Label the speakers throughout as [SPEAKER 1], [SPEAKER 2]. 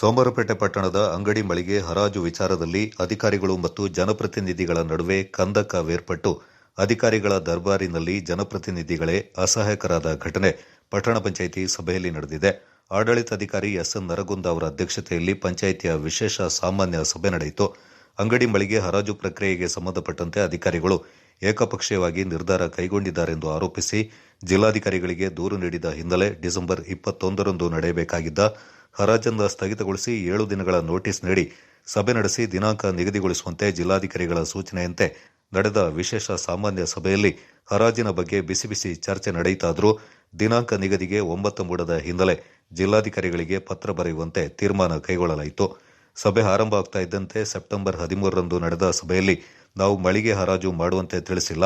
[SPEAKER 1] ಸೋಮವಾರಪೇಟೆ ಪಟ್ಟಣದ ಅಂಗಡಿ ಮಳಿಗೆ ಹರಾಜು ವಿಚಾರದಲ್ಲಿ ಅಧಿಕಾರಿಗಳು ಮತ್ತು ಜನಪ್ರತಿನಿಧಿಗಳ ನಡುವೆ ಕಂದಕವೇರ್ಪಟ್ಟು ಅಧಿಕಾರಿಗಳ ದರ್ಬಾರಿನಲ್ಲಿ ಜನಪ್ರತಿನಿಧಿಗಳೇ ಅಸಹಾಯಕರಾದ ಘಟನೆ ಪಟ್ಟಣ ಪಂಚಾಯಿತಿ ಸಭೆಯಲ್ಲಿ ನಡೆದಿದೆ. ಆಡಳಿತಾಧಿಕಾರಿ ಎಸ್ಎನ್ ನರಗುಂದ ಅವರ ಅಧ್ಯಕ್ಷತೆಯಲ್ಲಿ ಪಂಚಾಯಿತಿಯ ವಿಶೇಷ ಸಾಮಾನ್ಯ ಸಭೆ ನಡೆಯಿತು. ಅಂಗಡಿ ಮಳಿಗೆ ಹರಾಜು ಪ್ರಕ್ರಿಯೆಗೆ ಸಂಬಂಧಪಟ್ಟಂತೆ ಅಧಿಕಾರಿಗಳು ಏಕಪಕ್ಷೀಯವಾಗಿ ನಿರ್ಧಾರ ಕೈಗೊಂಡಿದ್ದಾರೆಂದು ಆರೋಪಿಸಿ ಜಿಲ್ಲಾಧಿಕಾರಿಗಳಿಗೆ ದೂರು ನೀಡಿದ ಹಿನ್ನೆಲೆ ಡಿಸೆಂಬರ್ ಇಪ್ಪತ್ತೊಂದರಂದು ನಡೆಯಬೇಕಾಗಿದ್ದ ಹರಾಜನ್ನು ಸ್ಥಗಿತಗೊಳಿಸಿ ಏಳು ದಿನಗಳ ನೋಟಿಸ್ ನೀಡಿ ಸಭೆ ನಡೆಸಿ ದಿನಾಂಕ ನಿಗದಿಗೊಳಿಸುವಂತೆ ಜಿಲ್ಲಾಧಿಕಾರಿಗಳ ಸೂಚನೆಯಂತೆ ನಡೆದ ವಿಶೇಷ ಸಾಮಾನ್ಯ ಸಭೆಯಲ್ಲಿ ಹರಾಜಿನ ಬಗ್ಗೆ ಬಿಸಿ ಬಿಸಿ ಚರ್ಚೆ ನಡೆಯಿತಾದರೂ ದಿನಾಂಕ ನಿಗದಿಗೆ ಒಂಬತ್ತು ಮೂಡದ ಹಿನ್ನೆಲೆ ಜಿಲ್ಲಾಧಿಕಾರಿಗಳಿಗೆ ಪತ್ರ ಬರೆಯುವಂತೆ ತೀರ್ಮಾನ ಕೈಗೊಳ್ಳಲಾಯಿತು. ಸಭೆ ಆರಂಭ ಆಗ್ತಾ ಇದ್ದಂತೆ ಸೆಪ್ಟೆಂಬರ್ ಹದಿಮೂರರಂದು ನಡೆದ ಸಭೆಯಲ್ಲಿ ನಾವು ಮಳಿಗೆ ಹರಾಜು ಮಾಡುವಂತೆ ತಿಳಿಸಿಲ್ಲ.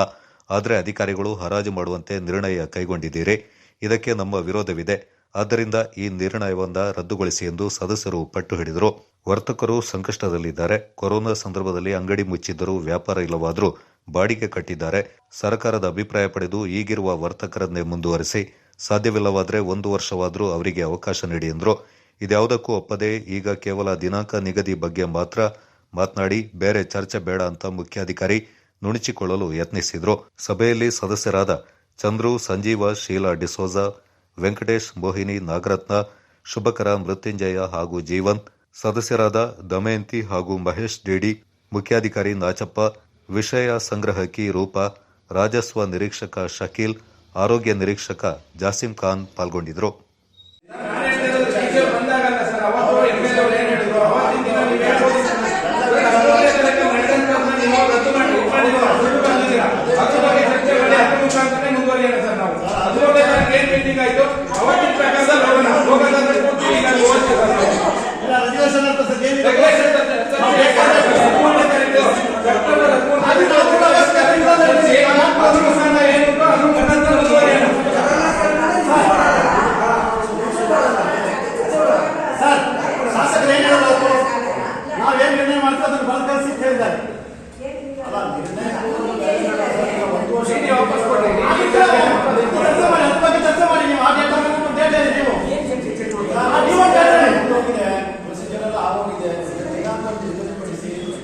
[SPEAKER 1] ಆದರೆ ಅಧಿಕಾರಿಗಳು ಹರಾಜು ಮಾಡುವಂತೆ ನಿರ್ಣಯ ಕೈಗೊಂಡಿದ್ದೀರಿ. ಇದಕ್ಕೆ ನಮ್ಮ ವಿರೋಧವಿದೆ. ಆದ್ದರಿಂದ ಈ ನಿರ್ಣಯವನ್ನ ರದ್ದುಗೊಳಿಸಿ ಎಂದು ಸದಸ್ಯರು ಪಟ್ಟು ಹಿಡಿದರು. ವರ್ತಕರು ಸಂಕಷ್ಟದಲ್ಲಿದ್ದಾರೆ. ಕೊರೋನಾ ಸಂದರ್ಭದಲ್ಲಿ ಅಂಗಡಿ ಮುಚ್ಚಿದ್ದರೂ ವ್ಯಾಪಾರ ಇಲ್ಲವಾದರೂ ಬಾಡಿಗೆ ಕಟ್ಟಿದ್ದಾರೆ. ಸರ್ಕಾರದ ಅಭಿಪ್ರಾಯ ಪಡೆದು ಈಗಿರುವ ವರ್ತಕರನ್ನೇ ಮುಂದುವರೆಸಿ, ಸಾಧ್ಯವಿಲ್ಲವಾದರೆ ಒಂದು ವರ್ಷವಾದರೂ ಅವರಿಗೆ ಅವಕಾಶ ನೀಡಿ ಎಂದರು. ಇದ್ಯಾವುದಕ್ಕೂ ಒಪ್ಪದೆ ಈಗ ಕೇವಲ ದಿನಾಂಕ ನಿಗದಿ ಬಗ್ಗೆ ಮಾತ್ರ ಮಾತನಾಡಿ, ಬೇರೆ ಚರ್ಚೆ ಬೇಡ ಅಂತ ಮುಖ್ಯಾಧಿಕಾರಿ ನುಣುಚಿಕೊಳ್ಳಲು ಯತ್ನಿಸಿದ್ರು. ಸಭೆಯಲ್ಲಿ ಸದಸ್ಯರಾದ ಚಂದ್ರು, ಸಂಜೀವ, ಶೀಲಾ ಡಿಸೋಜ, ವೆಂಕಟೇಶ್, ಮೋಹಿನಿ, ನಾಗರತ್ನ, ಶುಭಕರ, ಮೃತ್ಯುಂಜಯ ಹಾಗೂ ಜೀವನ್, ಸದಸ್ಯರಾದ ದಮಯಂತಿ ಹಾಗೂ ಮಹೇಶ್ ಡಿಡಿ ಮುಖ್ಯಾಧಿಕಾರಿ ನಾಚಪ್ಪ, ವಿಷಯ ಸಂಗ್ರಹಕಿ ರೂಪ, ರಾಜಸ್ವ ನಿರೀಕ್ಷಕ ಶಕೀಲ್, ಆರೋಗ್ಯ ನಿರೀಕ್ಷಕ ಜಾಸಿಂ ಖಾನ್ ಪಾಲ್ಗೊಂಡಿದ್ದರು
[SPEAKER 2] ಮೀಟಿಂಗ್ ಆಯ್ತು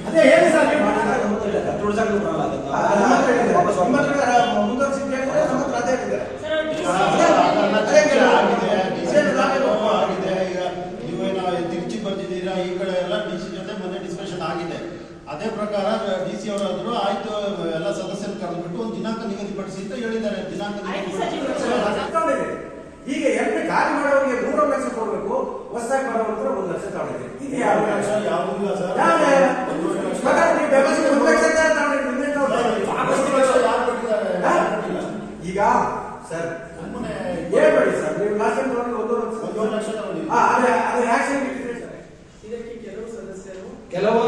[SPEAKER 3] ಅದೇ ಹೇಳಿ ಸರ್ ನೀವು.
[SPEAKER 4] ತಿರುಚಿ ಬಂದಿದ್ದೀರಾ ಈ ಕಡೆ ಎಲ್ಲ ಡಿ ಸಿ ಜೊತೆ ಮೊನ್ನೆ ಡಿಸ್ಕಷನ್ ಆಗಿದೆ. ಅದೇ ಪ್ರಕಾರ ಡಿ ಸಿ ಅವರಾದ್ರು ಆಯ್ತು ಎಲ್ಲ ಸದಸ್ಯರು ಕರೆದ್ಬಿಟ್ಟು ಒಂದು ದಿನಾಂಕ ನಿಗದಿಪಡಿಸಿ ಅಂತ ಹೇಳಿದ್ದಾರೆ. ದಿನಾಂಕ ನಿಗದಿಪಡಿಸಿ
[SPEAKER 5] ಈಗ ಎಂಟು ಕಾರ್ಯ ಮಾಡೋರಿಗೆ ಮೂರು ಲಕ್ಷ ಕೊಡಬೇಕು ಹೊಸದಾಗಿ ಬರೋರಿಗೆ ಒಂದು ಲಕ್ಷ ತಗೊಂಡಿದೆ ಇದು ಯಾವ
[SPEAKER 4] ಲಕ್ಷ
[SPEAKER 5] ಈಗ ಸರ್ ಹೇಳ್ಬೇಡಿ ಸರ್ ನೀವು ಲಾಸ್ಟ್ ಟೈಮ್ ಒಂದು ಲಕ್ಷ
[SPEAKER 4] ಇದಕ್ಕೆ ಕೆಲವು
[SPEAKER 5] ಸದಸ್ಯರು ಕೆಲವು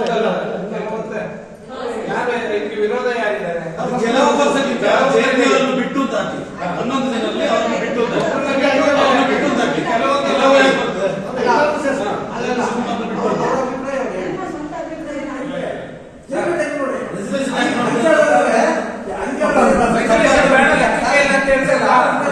[SPEAKER 5] dizer nada.